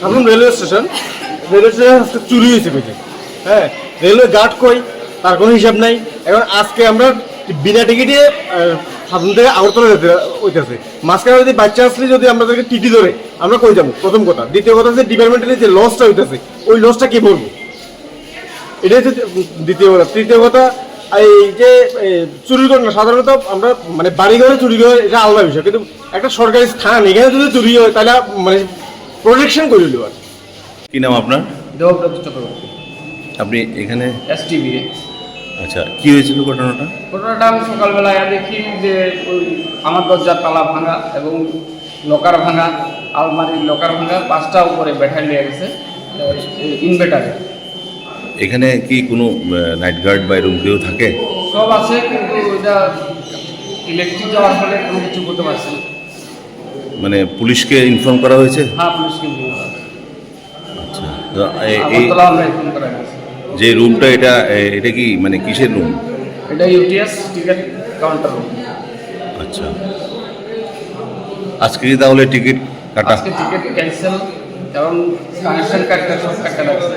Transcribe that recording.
সাধারণ railway station. Railway station আজকে চুরি হয়েছে পেটে হ্যাঁ রেলওয়ে গার্ড কই, তার কোনো হিসাব নাই। এখন আজকে আমরা বিনা টিকিটে সাধারণ থেকে আগরতলা যেতে হইতেছে। মাঝখানে যদি বাচ্চা আসলে যদি আমরা আমাদেরকে টিটি ধরে, আমরা কই যাব? প্রথম কথা। দ্বিতীয় কথা হচ্ছে ডিপার্টমেন্টের যে লসটা হইতেছে, ওই লসটা কে ভরবো? এটাই হচ্ছে দ্বিতীয় কথা। তৃতীয় কথা এই যে চুরি করে না সাধারণত আমরা মানে বাড়ি ঘরে চুরি করে এটা আলাদা বিষয়। কিন্তু একটা সরকারি স্থান এখানে যদি চুরি হয় তাহলে মানে প্রোটেকশন করে দিল আর কি। নাম আপনার? দেবব্রত চক্রবর্তী। আপনি এখানে? এস টিভি আচ্ছা কি হয়েছিল ঘটনাটা? ঘটনাটা আমি সকালবেলায় দেখি যে ওই আমার দরজার তালা ভাঙা এবং লকার ভাঙা আলমারির লকার ভাঙা পাঁচটা উপরে ব্যাটারি লেগে গেছে ইনভার্টারে এখানে কি কোনো নাইট গার্ড বা এরকম কেউ থাকে? সব আছে কিন্তু ইলেকট্রিক যাওয়ার ফলে কোনো কিছু করতে পারছে না। মানে পুলিশকে ইনফর্ম করা হয়েছে? হ্যাঁ আচ্ছা এই যে রুমটা এটা এটা কি মানে কিসের রুম এটা ইউটিএস টিকিট কাউন্টার আচ্ছা। আজকে কি তাহলে টিকিট কাটা? আজকে টিকিট ক্যান্সেল এবং কানেকশন কার্ডটা সব কাটা লাগছে।